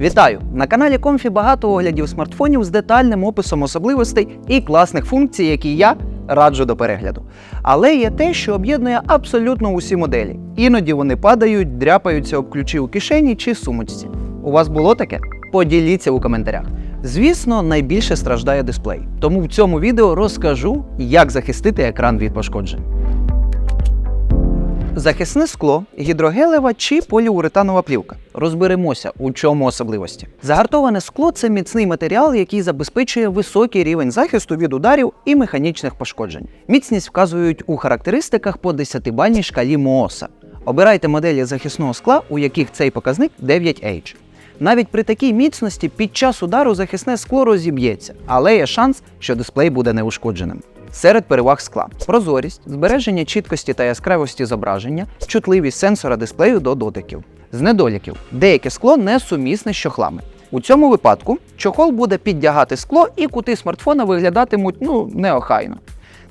Вітаю! На каналі Комфі багато оглядів смартфонів з детальним описом особливостей і класних функцій, які я раджу до перегляду. Але є те, що об'єднує абсолютно усі моделі. Іноді вони падають, дряпаються об ключі у кишені чи сумочці. У вас було таке? Поділіться у коментарях. Звісно, найбільше страждає дисплей. Тому в цьому відео розкажу, як захистити екран від пошкоджень. Захисне скло, гідрогелева чи поліуретанова плівка. Розберемося, у чому особливості. Загартоване скло це міцний матеріал, який забезпечує високий рівень захисту від ударів і механічних пошкоджень. Міцність вказують у характеристиках по 10-бальній шкалі МООСа. Обирайте моделі захисного скла, у яких цей показник 9H. Навіть при такій міцності під час удару захисне скло розіб'ється, але є шанс, що дисплей буде неушкодженим. Серед переваг скла: прозорість, збереження чіткості та яскравості зображення, чутливість сенсора дисплею до дотиків. З недоліків деяке скло не сумісне з чохлами. У цьому випадку чохол буде піддягати скло і кути смартфона виглядатимуть ну неохайно.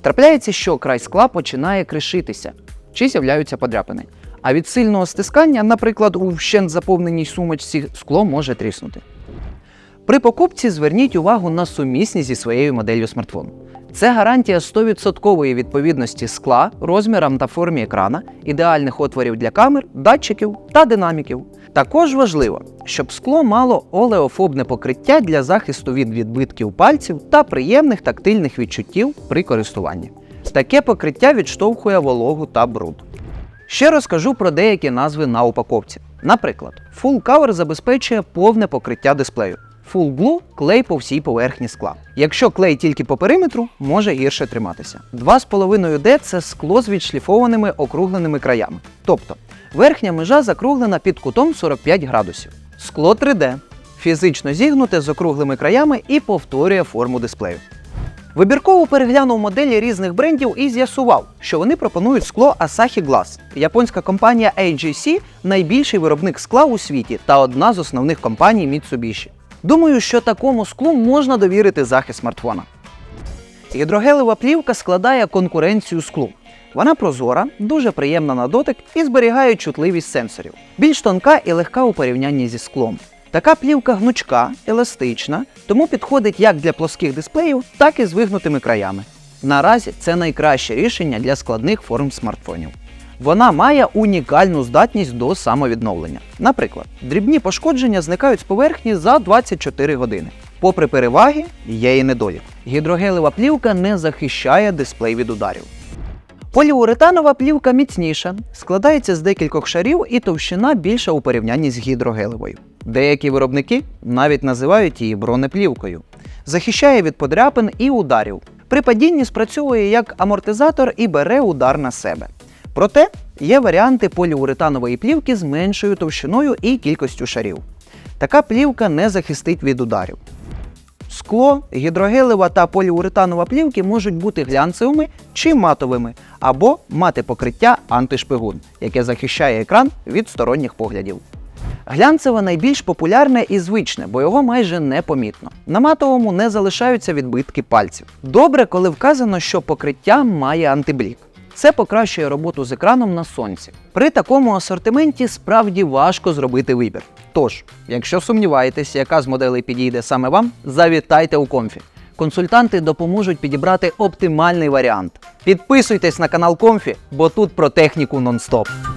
Трапляється, що край скла починає кришитися чи з'являються подряпини. А від сильного стискання, наприклад, у вщент заповненій сумочці скло може тріснути. При покупці зверніть увагу на сумісність зі своєю моделлю смартфону. Це гарантія 100% відповідності скла, розмірам та формі екрана, ідеальних отворів для камер, датчиків та динаміків. Також важливо, щоб скло мало олеофобне покриття для захисту від відбитків пальців та приємних тактильних відчуттів при користуванні. Таке покриття відштовхує вологу та бруд. Ще розкажу про деякі назви на упаковці. Наприклад, Full Cover забезпечує повне покриття дисплею. Full Glue – клей по всій поверхні скла. Якщо клей тільки по периметру, може гірше триматися. 2,5D – це скло з відшліфованими округленими краями. Тобто верхня межа закруглена під кутом 45 градусів. Скло 3D фізично зігнуте з округлими краями і повторює форму дисплею. Вибірково переглянув моделі різних брендів і з'ясував, що вони пропонують скло Asahi Glass. Японська компанія AGC найбільший виробник скла у світі та одна з основних компаній Mitsubishi. Думаю, що такому склу можна довірити захист смартфона. Гідрогелева плівка складає конкуренцію склу. Вона прозора, дуже приємна на дотик і зберігає чутливість сенсорів. Більш тонка і легка у порівнянні зі склом. Така плівка гнучка, еластична, тому підходить як для плоских дисплеїв, так і з вигнутими краями. Наразі це найкраще рішення для складних форм смартфонів. Вона має унікальну здатність до самовідновлення. Наприклад, дрібні пошкодження зникають з поверхні за 24 години. Попри переваги, є і недолік. Гідрогелева плівка не захищає дисплей від ударів. Поліуретанова плівка міцніша, складається з декількох шарів і товщина більша у порівнянні з гідрогелевою. Деякі виробники навіть називають її бронеплівкою. Захищає від подряпин і ударів. При падінні спрацьовує як амортизатор і бере удар на себе. Проте є варіанти поліуретанової плівки з меншою товщиною і кількістю шарів. Така плівка не захистить від ударів. Скло, гідрогелева та поліуретанова плівки можуть бути глянцевими чи матовими, або мати покриття антишпигун, яке захищає екран від сторонніх поглядів. Глянцеве найбільш популярне і звичне, бо його майже непомітно. На матовому не залишаються відбитки пальців. Добре, коли вказано, що покриття має антиблік. Це покращує роботу з екраном на сонці. При такому асортименті справді важко зробити вибір. Тож, якщо сумніваєтесь, яка з моделей підійде саме вам, завітайте у комфі. Консультанти допоможуть підібрати оптимальний варіант. Підписуйтесь на канал Комфі, бо тут про техніку нон-стоп.